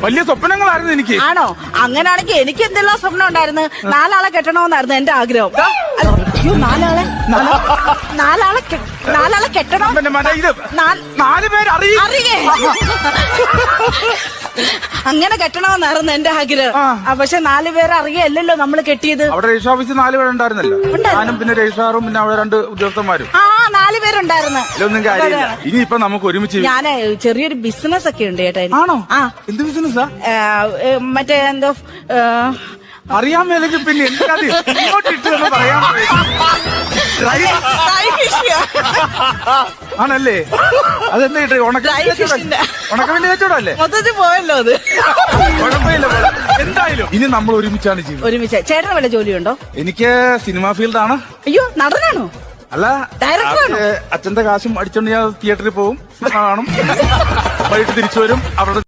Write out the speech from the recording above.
വലിയ സ്വപ്നങ്ങളായിരുന്നു എനിക്ക്. ആണോ? അങ്ങനെയാണെങ്കിൽ എനിക്ക് എന്തെല്ലാം സ്വപ്നം ഉണ്ടായിരുന്നു? നാലാളെ കെട്ടണമെന്നായിരുന്നു എന്റെ ആഗ്രഹം. അയ്യോ നാലാളെ? നാലാളെ നാലാളെ കെട്ടണം? നാല്- പേര് അറിയേ. അങ്ങനെ കെട്ടണമെന്നായിരുന്നു എന്റെ ആഗ്രഹം. പക്ഷെ നാല് പേരെ അറിയല്ലോ നമ്മൾ കെട്ടിയത്. അവിടെ രജിസ്റ്റർ ഓഫീസിൽ നാല് പേരുണ്ടായിരുന്നല്ലോ. ഉണ്ടായിരുന്നു. ഞാനും പിന്നെ രജിസ്ട്രാറും പിന്നെ അവിടെ രണ്ട് ഉദ്യോഗസ്ഥന്മാരും. ആ നാല് പേരുണ്ടായിരുന്നു. ഇതിലൊന്നും കാര്യമില്ല. ഇനിയിപ്പൊ നമുക്ക് ഒരുമിച്ച് ഞാൻ ചെറിയൊരു ബിസിനസ് ഒക്കെ ഉണ്ട് ചേട്ടാ ആണോ? ആ. എന്ത് ബിസിനസ്സാ മറ്റേ എന്തോ അറിയാൻ മേലെങ്കിൽ പിന്നെ എന്തിനത് ഇങ്ങോട്ട് ഇട്ടെന്ന് പറയാൻ. ആണല്ലേ? അതെന്താ fish ന്റെ. കച്ചവടല്ലേ മൊത്തത്തിൽ പോയല്ലോ അത്. കുഴപ്പമില്ല എന്തായാലും ഇനി നമ്മൾ ഒരുമിച്ചാണ് ചെയ്യുന്നത് ഒരുമിച്ച്. ചേട്ടന് വല്ല ജോലിയുണ്ടോ? എനിക്ക് സിനിമാ ഫീൽഡാണ്. അയ്യോ നടനാണോ? അല്ല? അച്ഛന്റെ കാശും അടിച്ചോണ്ട് ഞാൻ തിയേറ്ററിൽ പോകും. കാണും. വൈകിട്ട് തിരിച്ചു വരും. അവരുടെ